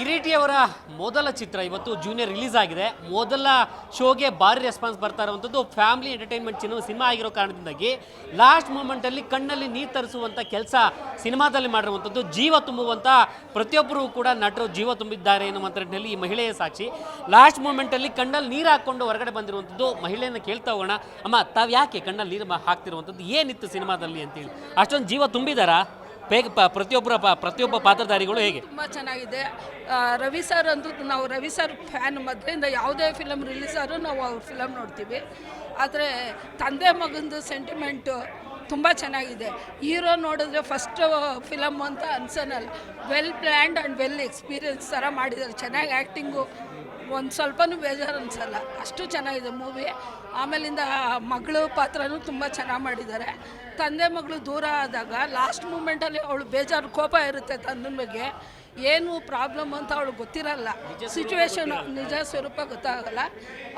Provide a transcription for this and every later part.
ಕಿರೀಟಿ ಅವರ ಮೊದಲ ಚಿತ್ರ ಇವತ್ತು ಜೂನಿಯರ್ ರಿಲೀಸ್ ಆಗಿದೆ. ಮೊದಲ ಶೋಗೆ ಭಾರಿ ರೆಸ್ಪಾನ್ಸ್ ಬರ್ತಾ ಇರುವಂಥದ್ದು ಫ್ಯಾಮಿಲಿ ಎಂಟರ್ಟೈನ್ಮೆಂಟ್ ಚಿನ್ನ ಸಿನಿಮಾ ಆಗಿರೋ ಕಾರಣದಿಂದಾಗಿ ಲಾಸ್ಟ್ ಮೂಮೆಂಟಲ್ಲಿ ಕಣ್ಣಲ್ಲಿ ನೀರು ತರಿಸುವಂಥ ಕೆಲಸ ಸಿನಿಮಾದಲ್ಲಿ ಮಾಡಿರುವಂಥದ್ದು ಜೀವ ತುಂಬುವಂಥ ಪ್ರತಿಯೊಬ್ಬರು ಕೂಡ ನಟರು ಜೀವ ತುಂಬಿದ್ದಾರೆ ಎನ್ನುವಂಥ ಈ ಮಹಿಳೆಯ ಸಾಕ್ಷಿ. ಲಾಸ್ಟ್ ಮೂಮೆಂಟಲ್ಲಿ ಕಣ್ಣಲ್ಲಿ ನೀರು ಹಾಕ್ಕೊಂಡು ಹೊರಗಡೆ ಬಂದಿರುವಂಥದ್ದು ಮಹಿಳೆಯನ್ನು ಕೇಳ್ತಾ ಹೋಗೋಣ. ಅಮ್ಮ ತಾವು ಯಾಕೆ ಕಣ್ಣಲ್ಲಿ ನೀರು ಹಾಕ್ತಿರುವಂಥದ್ದು ಏನಿತ್ತು ಸಿನಿಮಾದಲ್ಲಿ ಅಂತೇಳಿ. ಅಷ್ಟೊಂದು ಜೀವ ತುಂಬಿದಾರಾ? ಬೇಗ ಪ, ಪ್ರತಿಯೊಬ್ಬರ ಪ, ಪ್ರತಿಯೊಬ್ಬ ಪಾತ್ರಧಾರಿಗಳು ಹೇಗೆ? ತುಂಬ ಚೆನ್ನಾಗಿದೆ. ರವಿ ಸರ್ ಅಂತೂ ನಾವು ರವಿ ಸರ್ ಫ್ಯಾನ್ ಮೊದಲಿಂದ ಯಾವುದೇ ಫಿಲಮ್ ರಿಲೀಸ್ ಆದರೂ ನಾವು ಅವ್ರ ಫಿಲಮ್ ನೋಡ್ತೀವಿ. ಆದರೆ ತಂದೆ ಮಗಂದು ಸೆಂಟಿಮೆಂಟು ತುಂಬ ಚೆನ್ನಾಗಿದೆ. ಹೀರೋ ನೋಡಿದ್ರೆ ಫಸ್ಟ್ ಫಿಲಮ್ ಅಂತ ಅನ್ಸನಲ್ಲ. Well planned and well experience ಥರ ಮಾಡಿದ್ದಾರೆ. ಚೆನ್ನಾಗಿ ಆ್ಯಕ್ಟಿಂಗು ಒಂದು ಸ್ವಲ್ಪನೂ ಬೇಜಾರು ಅನಿಸಲ್ಲ. ಅಷ್ಟು ಚೆನ್ನಾಗಿದೆ ಮೂವಿ ಆಮೇಲಿಂದ ಮಗಳು ಪಾತ್ರನೂ ತುಂಬ ಚೆನ್ನಾಗಿ ಮಾಡಿದ್ದಾರೆ. ತಂದೆ ಮಗಳು ದೂರ ಆದಾಗ ಲಾಸ್ಟ್ ಮೂಮೆಂಟಲ್ಲಿ ಅವಳು ಬೇಜಾರು, ಕೋಪ ಇರುತ್ತೆ ತಂದನ ಬಗ್ಗೆ. ಏನು ಪ್ರಾಬ್ಲಮ್ ಅಂತ ಅವಳಿಗೆ ಗೊತ್ತಿರಲ್ಲ. ಸಿಚುವೇಶನ್ ನಿಜ ಸ್ವರೂಪ ಗೊತ್ತಾಗಲ್ಲ.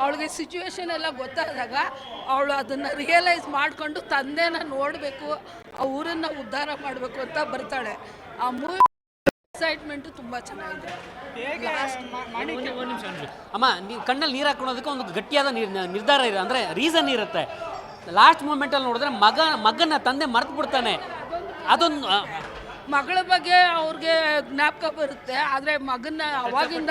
ಅವಳಿಗೆ ಸಿಚುವೇಶನ್ ಎಲ್ಲ ಗೊತ್ತಾದಾಗ ಅವಳು ಅದನ್ನು ರಿಯಲೈಸ್ ಮಾಡಿಕೊಂಡು ತಂದೆನ ನೋಡಬೇಕು ಆ ಊರನ್ನು ಉದ್ಧಾರ ಮಾಡಬೇಕು ಅಂತ ಬರ್ತಾಳೆ. ಆ ಮೂವಿ ಎಕ್ಸೈಟ್ಮೆಂಟು ತುಂಬ ಚೆನ್ನಾಗಿದೆ. ಅಮ್ಮ ನೀವು ಕಣ್ಣಲ್ಲಿ ನೀರು ಹಾಕೊಳೋದಕ್ಕೆ ಒಂದು ಗಟ್ಟಿಯಾದ ನಿರ್- ನಿರ್ಧಾರ ಇದೆ. ಅಂದರೆ ರೀಸನ್ ಇರುತ್ತೆ. ಲಾಸ್ಟ್ ಮೂಮೆಂಟಲ್ಲಿ ನೋಡಿದ್ರೆ ಮಗ ಮಗನ ತಂದೆ ಮರೆತು ಬಿಡ್ತಾನೆ ಅದೊಂದು ಮಗಳ ಬಗ್ಗೆ ಅವ್ರಿಗೆ ಜ್ಞಾಪಕ ಬರುತ್ತೆ ಆದರೆ ಮಗನ್ನ ಅವಾಗಿಂದ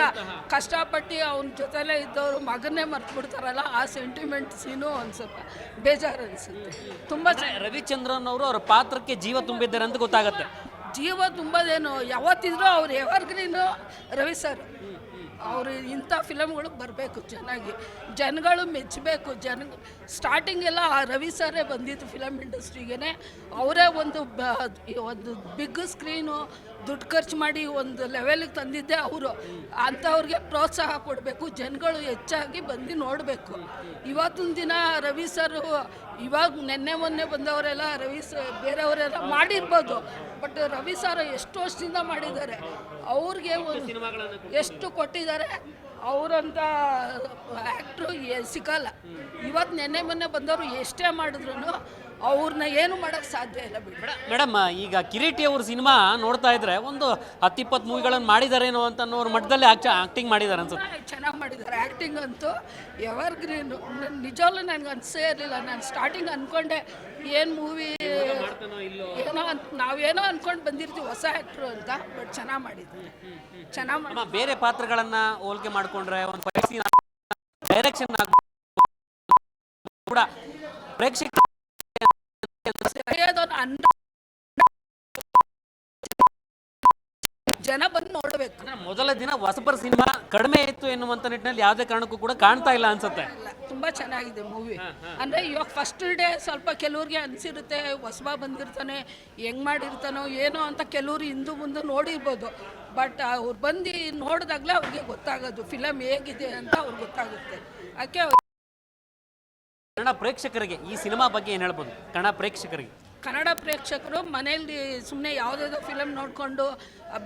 ಕಷ್ಟಪಟ್ಟು ಅವನ ಜೊತೆಲೇ ಇದ್ದವರು ಮಗನ್ನೇ ಮರ್ತು ಬಿಡ್ತಾರಲ್ಲ ಆ ಸೆಂಟಿಮೆಂಟ್ ಸೀನು ಒಂದು ಸ್ವಲ್ಪ ಬೇಜಾರು ಅನಿಸುತ್ತೆ. ತುಂಬ ರವಿಚಂದ್ರನ್ ಅವರು ಅವ್ರ ಪಾತ್ರಕ್ಕೆ ಜೀವ ತುಂಬಿದ್ದಾರೆ ಅಂತ ಗೊತ್ತಾಗುತ್ತೆ. ಜೀವ ತುಂಬೋದೇನು ಯಾವತ್ತಿದ್ರೂ ಅವ್ರು ಎವರ್ಗ್ರೀನು ರವಿ ಸರ್ ಅವರು ಇಂಥ ಫಿಲಮ್ಗಳು ಬರಬೇಕು ಚೆನ್ನಾಗಿ. ಜನಗಳು ಮೆಚ್ಚಬೇಕು. ಜನ ಸ್ಟಾರ್ಟಿಂಗ್ ಎಲ್ಲ ಆ ರವಿ ಸರೇ ಬಂದಿದ್ದು ಫಿಲಮ್ ಇಂಡಸ್ಟ್ರಿಗೆ ಅವರೇ ಒಂದು ಬ, ಒಂದು ಬಿಗ್ ಸ್ಕ್ರೀನು ದುಡ್ಡು ಖರ್ಚು ಮಾಡಿ ಒಂದು ಲೆವೆಲಿಗೆ ತಂದಿದ್ದೆ ಅವರು. ಅಂಥವ್ರಿಗೆ ಪ್ರೋತ್ಸಾಹ ಕೊಡಬೇಕು. ಜನಗಳು ಹೆಚ್ಚಾಗಿ ಬಂದು ನೋಡಬೇಕು. ಇವತ್ತಿನ ದಿನ ರವಿ ಸರ್, ಇವಾಗ ನಿನ್ನೆ ಮೊನ್ನೆ ಬಂದವರೆಲ್ಲ ರವಿ ಸರ್, ಬೇರೆಯವರೆಲ್ಲ ಮಾಡಿರ್ಬೋದು. ಬಟ್ ರವಿ ಸರ್ ಎಷ್ಟು ವರ್ಷದಿಂದ ಮಾಡಿದ್ದಾರೆ. ಅವ್ರಿಗೆ ಒಂದು ಎಷ್ಟು ಕೊಟ್ಟಿದ್ದಾರೆ ಅವರಂಥ ಆ್ಯಕ್ಟ್ರು ಸಿಕ್ಕಲ್ಲ ಇವತ್ತು ನೆನ್ನೆ ಮೊನ್ನೆ ಬಂದವರು ಎಷ್ಟೇ ಮಾಡಿದ್ರು ಅವ್ರನ್ನ ಏನು ಮಾಡೋಕ್ಕೆ ಸಾಧ್ಯ ಇಲ್ಲ ಬಿಡಿ ಮೇಡಮ್ ಈಗ ಕಿರೀಟಿ ಅವ್ರ ಸಿನಿಮಾ ನೋಡ್ತಾ ಇದ್ರೆ ಒಂದು ಹತ್ತಿಪ್ಪತ್ತು ಮೂವಿಗಳನ್ನು ಮಾಡಿದಾರೇನೋ ಅಂತ ಅನ್ನೋರ ಮಟ್ಟದಲ್ಲಿ ಆಕ್ಟಿಂಗ್ ಮಾಡಿದ್ದಾರೆ ಅನ್ಸುತ್ತೆ. ಚೆನ್ನಾಗಿ ಮಾಡಿದ್ದಾರೆ ಆ್ಯಕ್ಟಿಂಗ್ ಅಂತೂ ಎವರ್ ಗ್ರೀನು ನಿಜವಲ್ಲೂ ನನಗೆ ಅನಿಸೇ ಇರಲಿಲ್ಲ. ನಾನು ಸ್ಟಾರ್ಟಿಂಗ್ ಅಂದ್ಕೊಂಡೆ ಏನು ಮೂವಿ ಏನೋ ಅಂತ. ನಾವೇನೋ ಅಂದ್ಕೊಂಡು ಬಂದಿರ್ತೀವಿ ಹೊಸ ಆ್ಯಕ್ಟ್ರು ಅಂತ ಬಟ್ ಚೆನ್ನಾಗಿ ಮಾಡಿದ್ದಾರೆ ಚೆನ್ನಾಗಿ ಅಮ್ಮ ಬೇರೆ ಪಾತ್ರಗಳನ್ನ ಹೋಲಿಕೆ ಮಾಡ್ಕೊಂಡ್ರೆ ಒಂದು ಫೈಟ್ ಸೀನ್ ಡೈರೆಕ್ಷನ್ ಕೂಡ ಪ್ರೇಕ್ಷಕ ಜನ ಬಂದು ನೋಡಬೇಕು. ಮೊದಲ ದಿನ ಹೊಸಬರ ಸಿನಿಮಾ ಕಡಿಮೆ ಇತ್ತು ಎನ್ನುವಂತ ನಿಟ್ಟಿನಲ್ಲಿ ಯಾವುದೇ ಕಾರಣಕ್ಕೂ ಕೂಡ ಕಾಣ್ತಾ ಇಲ್ಲ ಅನ್ಸುತ್ತೆ. ತುಂಬಾ ಚೆನ್ನಾಗಿದೆ ಮೂವಿ ಅಂದ್ರೆ ಇವಾಗ ಫಸ್ಟ್ ಡೇ ಸ್ವಲ್ಪ ಕೆಲವ್ರಿಗೆ ಅನ್ಸಿರುತ್ತೆ ಹೊಸಬ ಬಂದಿರ್ತಾನೆ ಹೆಂಗ್ ಮಾಡಿರ್ತಾನೋ ಏನೋ ಅಂತ ಕೆಲವ್ರು ಹಿಂದೂ ಮುಂದೆ ನೋಡಿರ್ಬೋದು. ಬಟ್ ಅವ್ರು ಬಂದು ನೋಡಿದಾಗಲೇ ಅವ್ರಿಗೆ ಗೊತ್ತಾಗೋದು ಫಿಲಮ್ ಹೇಗಿದೆ ಅಂತ ಅವ್ರಿಗೆ ಗೊತ್ತಾಗುತ್ತೆ. ಅದಕ್ಕೆ ಕನ್ನಡ ಪ್ರೇಕ್ಷಕರಿಗೆ ಈ ಸಿನಿಮಾ ಬಗ್ಗೆ ಏನು ಹೇಳ್ಬೋದು? ಕನ್ನಡ ಪ್ರೇಕ್ಷಕರಿಗೆ. ಕನ್ನಡ ಪ್ರೇಕ್ಷಕರು ಮನೆಯಲ್ಲಿ ಸುಮ್ಮನೆ ಯಾವುದಾದ್ರು ಫಿಲಮ್ ನೋಡಿಕೊಂಡು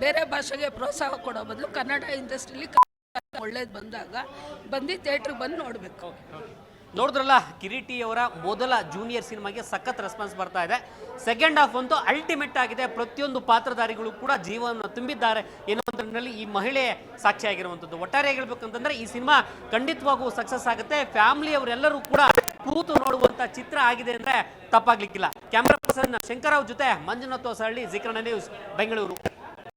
ಬೇರೆ ಭಾಷೆಗೆ ಪ್ರೋತ್ಸಾಹ ಕೊಡೋ ಬದಲು ಕನ್ನಡ ಇಂಡಸ್ಟ್ರಿಲಿ ಒಳ್ಳೇದು ಬಂದಾಗ ಬಂದು ಥಿಯೇಟ್ರಿಗೆ ಬಂದು ನೋಡಬೇಕು. ನೋಡಿದ್ರಲ್ಲ ಕಿರೀಟಿಯವರ ಮೊದಲ ಜೂನಿಯರ್ ಸಿನಿಮಾಗೆ ಸಖತ್ ರೆಸ್ಪಾನ್ಸ್ ಬರ್ತಾ ಇದೆ. ಸೆಕೆಂಡ್ ಹಾಫ್ ಅಂತೂ ಅಲ್ಟಿಮೇಟ್ ಆಗಿದೆ. ಪ್ರತಿಯೊಂದು ಪಾತ್ರಧಾರಿಗಳು ಕೂಡ ಜೀವನ ತುಂಬಿದ್ದಾರೆ ನಿಟ್ಟಿನಲ್ಲಿ ಈ ಮಹಿಳೆ ಸಾಕ್ಷಿಯಾಗಿರುವಂಥದ್ದು ಒಟ್ಟಾರೆ ಹೇಳ್ಬೇಕಂತಂದ್ರೆ ಈ ಸಿನಿಮಾ ಖಂಡಿತವಾಗೂ ಸಕ್ಸಸ್ ಆಗುತ್ತೆ. ಫ್ಯಾಮಿಲಿಯವರೆಲ್ಲರೂ ಕೂಡ ಕೂತು ನೋಡುವಂಥ ಚಿತ್ರ ಆಗಿದೆ ಅಂದರೆ ತಪ್ಪಾಗ್ಲಿಕ್ಕಿಲ್ಲ. ಕ್ಯಾಮ್ರಾ ಪರ್ಸನ್ ಶಂಕರಾವ್ ಜೊತೆ ಮಂಜುನಾಥ್ ಹೊಸಹಳ್ಳಿ ಜಿಕ್ರಣ ನ್ಯೂಸ್ ಬೆಂಗಳೂರು